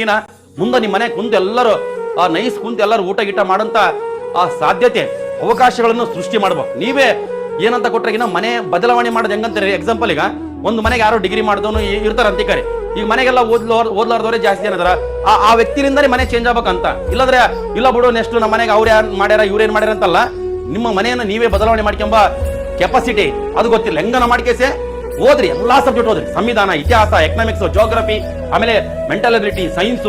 ಕೊಟ್ಟಿಗಿನ ಮುಂದೆ ನಿಮ್ಮ ಮನೆ ಕುಂತು ಎಲ್ಲರೂ, ಆ ನೈಸ್ ಕುಂತು ಎಲ್ಲರೂ ಊಟ ಗೀಟ ಮಾಡಂತ ಆ ಸಾಧ್ಯತೆ, ಅವಕಾಶಗಳನ್ನು ಸೃಷ್ಟಿ ಮಾಡ್ಬೇಕು ನೀವೇ ಏನಂತ ಕೊಟ್ರಾಗಿನ ಮನೆ ಬದಲಾವಣೆ ಮಾಡೋದು ಹೆಂಗಂತಾರೆ? ಎಕ್ಸಾಂಪಲ್ ಈಗ, ಒಂದು ಮನೆಗೆ ಯಾರೋ ಡಿಗ್ರಿ ಮಾಡಿದವನು ಇರ್ತಾರೆ ಅಂತಿಕಾರಿ ಈಗ ಮನೆಗೆಲ್ಲ ಓದ್ಲೋ ಓದ್ಲಾರ್ದವರೇ ಜಾಸ್ತಿ ಜನ ಇದಾರ. ಆ ಆ ವ್ಯಕ್ತಿಯಿಂದನೇ ಮನೆ ಚೇಂಜ್ ಆಗ್ಬೇಕಂತ. ಇಲ್ಲದ್ರೆ, ಇಲ್ಲ ಬಿಡು ನೆಕ್ಸ್ಟ್ ನಮ್ಮ ಮನೆಗೆ ಅವ್ರು ಯಾರು ಮಾಡ್ಯಾರ ಇವ್ರೇನ್ ಮಾಡ್ಯಾರ ಅಂತಲ್ಲ ನಿಮ್ಮ ಮನೆಯನ್ನು ನೀವೇ ಬದಲಾವಣೆ ಮಾಡ್ಕೊಂಬ ಕೆಪಾಸಿಟಿ ಅದು ಗೊತ್ತಿಲ್ಲ. ಹೆಂಗನ ಮಾಡ್ಕೇಸೆ? ಓದ್ರಿ, ಎಲ್ಲಾ ಸಬ್ಜೆಕ್ಟ್ ಓದ್ರಿ. ಸಂವಿಧಾನ, ಇತಿಹಾಸ ಎಕನಾಮಿಕ್ಸ್ ಜೋಗ್ರಫಿ ಆಮೇಲೆ ಮೆಂಟಲ್ ಅಬಿಲಿಟಿ ಸೈನ್ಸ್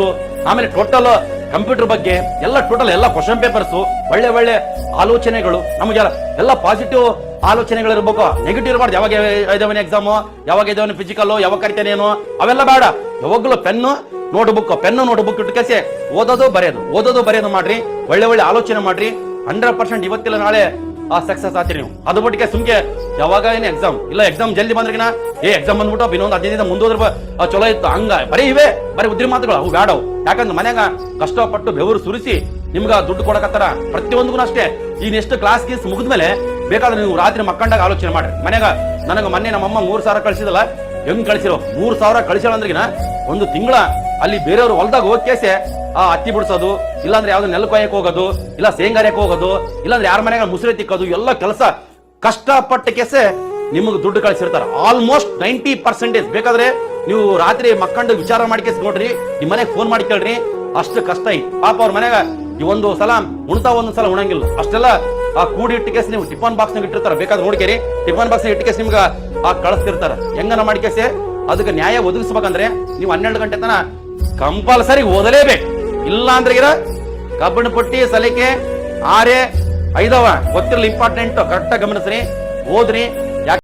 ಆಮೇಲೆ ಟೋಟಲ್ ಕಂಪ್ಯೂಟರ್ ಬಗ್ಗೆ ಎಲ್ಲ ಟೋಟಲ್ ಎಲ್ಲ ಕ್ವಶನ್ ಪೇಪರ್ಸ್ ಒಳ್ಳೆ ಒಳ್ಳೆ ಆಲೋಚನೆಗಳು. ನಮಗೆ ಎಲ್ಲ ಪಾಸಿಟಿವ್ ಆಲೋಚನೆಗಳು ಇರಬೇಕು ನೆಗೆಟಿವ್ ಇರಬಾರ್ದು. ಯಾವಾಗ ಇದಾವನ ಎಕ್ಸಾಮ್ ಯಾವಾಗ ಇದಾವನ ಫಿಸಿಕಲ್ ಯಾವಾಗ ಕರಿತೇನೇನು ಅವೆಲ್ಲ ಬೇಡ. ಯಾವಾಗಲೂ pen note book pen note book ಇಟ್ಕೇಸಿ ಓದೋದು ಬರೆಯೋದು. ಓದೋದು ಬರೆಯೋದು ಮಾಡ್ರಿ. ಒಳ್ಳೆ ಒಳ್ಳೆ ಆಲೋಚನೆ ಮಾಡ್ರಿ. ಹಂಡ್ರೆಡ್ ಪರ್ಸೆಂಟ್ ಇವತ್ತಿಲ್ಲ, ನಾಳೆ ಆ ಸಕ್ಸಸ್ ಆಗ್ತೀರಿ ನೀವು. ಅದು ಬಿಟ್ಟಿಗೆ ಸುಮ್ಗೆ ಯಾವಾಗ ಏನು ಎಕ್ಸಾಮ್ ಇಲ್ಲ ಎಕ್ಸಾಮ್ ಜಲ್ದಿ ಬಂದ್ರಿಗಿನ ಏ ಎಕ್ಸಾಮ್ ಬಂದ್ಬಿಟ್ಟು ಇನ್ನೊಂದು ಹದಿನೈದು ದಿನ ಮುಂದೋದ್ರ ಚಲೋ ಇತ್ತು. ಹಂಗ ಬರೀ ಇವೆ, ಬರೀ ಉದ್ರಿ ಮಾತುಗಳು, ಅವು ಬೇಡವು ಯಾಕಂದ್ರೆ ಮನ್ಯಾಗ ಕಷ್ಟಪಟ್ಟು ಬೆವರು ಸುರಿಸಿ ನಿಮ್ಗೆ ದುಡ್ಡು ಕೊಡಕತ್ತಾರ ಪ್ರತಿಯೊಂದಿಗೂ ಅಷ್ಟೇ. ಈ ನೆಕ್ಸ್ಟ್ ಕ್ಲಾಸ್ ಗೀಸ್ ಮುಗಿದ್ಮೇಲೆ ಬೇಕಾದ್ರೆ ನೀವು ರಾತ್ರಿ ಮಕ್ಕಂಡಾಗ ಆಲೋಚನೆ ಮಾಡ್ರಿ. ಮನ್ಯಾಗ ನನಗೆ ಮೊನ್ನೆ ನಮ್ಮಮ್ಮ ಮೂರು ಸಾವಿರ ಕಳಿಸಿದಲ್ಲ, ಹೆಂಗ್ ಕಳಿಸಿರೋ? ಮೂರು ಸಾವಿರ ಕಳಿಸಿಲ್ಲ ಅಂದ್ರಿಗಿನ? ಒಂದು ತಿಂಗಳ ಅಲ್ಲಿ ಬೇರೆಯವ್ರು ಹೊಲ್ದಾಗ ಹೋಗಿ ಕೇಸೆ ಆ ಹತ್ತಿ ಬಿಡಿಸೋದು, ಇಲ್ಲಾಂದ್ರೆ ಯಾವ್ದು ನೆಲ ಕೊಯ್ಯಕ್ಕೆ ಹೋಗೋದು, ಇಲ್ಲ ಸೇಂಗಾರಕ್ಕೆ ಹೋಗೋದು, ಇಲ್ಲಾಂದ್ರೆ ಯಾರ ಮನೆಗೆ ಮುಸುರೆ ತಿಕ್ಕೋದು, ಎಲ್ಲ ಕೆಲಸ ಕಷ್ಟಪಟ್ಟ ಕೆಸೆ ನಿಮಗೆ ದುಡ್ಡು ಕಳಿಸಿರ್ತಾರೆ. ಆಲ್ಮೋಸ್ಟ್ ನೈಂಟಿ ಪರ್ಸೆಂಟೇಜ್ ಬೇಕಾದ್ರೆ ನೀವು ರಾತ್ರಿ ಮಕ್ಕಂಡು ವಿಚಾರ ಮಾಡ್ಕೇಸ್ ನೋಡ್ರಿ ನಿಮ್ಮ ಮನೆಗೆ ಫೋನ್ ಮಾಡಿ ಕೇಳ್ರಿ, ಅಷ್ಟು ಕಷ್ಟ ಐತಿ. ಪಾಪ ಅವ್ರ ಮನೆಗ ಈ ಒಂದು ಸಲ ಉಣ್ತಾ ಒಂದೊಂದು ಸಲ ಉಣಂಗಿಲ್ಲ. ಅಷ್ಟೆಲ್ಲ ಆ ಕೂಡಿ ಇಟ್ಟ ಕೇಸ್ ನೀವು ಟಿಫನ್ ಬಾಕ್ಸ್ ನಾಗ ಇಟ್ಟಿರ್ತಾರ, ಬೇಕಾದ್ರೆ ನೋಡ್ಕೇರಿ. ಟಿಫನ್ ಬಾಕ್ಸ್ ಇಟ್ಟ ಕೇಸ್ ನಿಮ್ಗ ಆ ಕಳಿಸ್ತಿರ್ತಾರ. ಹೆಂಗನ ಮಾಡ್ಕೇಸೆ ಅದಕ್ಕೆ ನ್ಯಾಯ ಒದಗಿಸ್ಬೇಕಂದ್ರೆ ನೀವು ಹನ್ನೆರಡು ಗಂಟೆ ತನ ಕಂಪಲ್ಸರಿ ಓದಲೇಬೇಕು. ಇಲ್ಲ ಅಂದ್ರೆ ಇರ ಕಬ್ಬಿಣ ಪಟ್ಟಿ ಸಲಿಕೆ ಆರೆ ಐದವ. ಗೊತ್ತಿರಲಿ ಇಂಪಾರ್ಟೆಂಟ್ ಕರೆಕ್ಟ್ ಗಮನಿಸ್ರಿ ಓದ್ರಿ.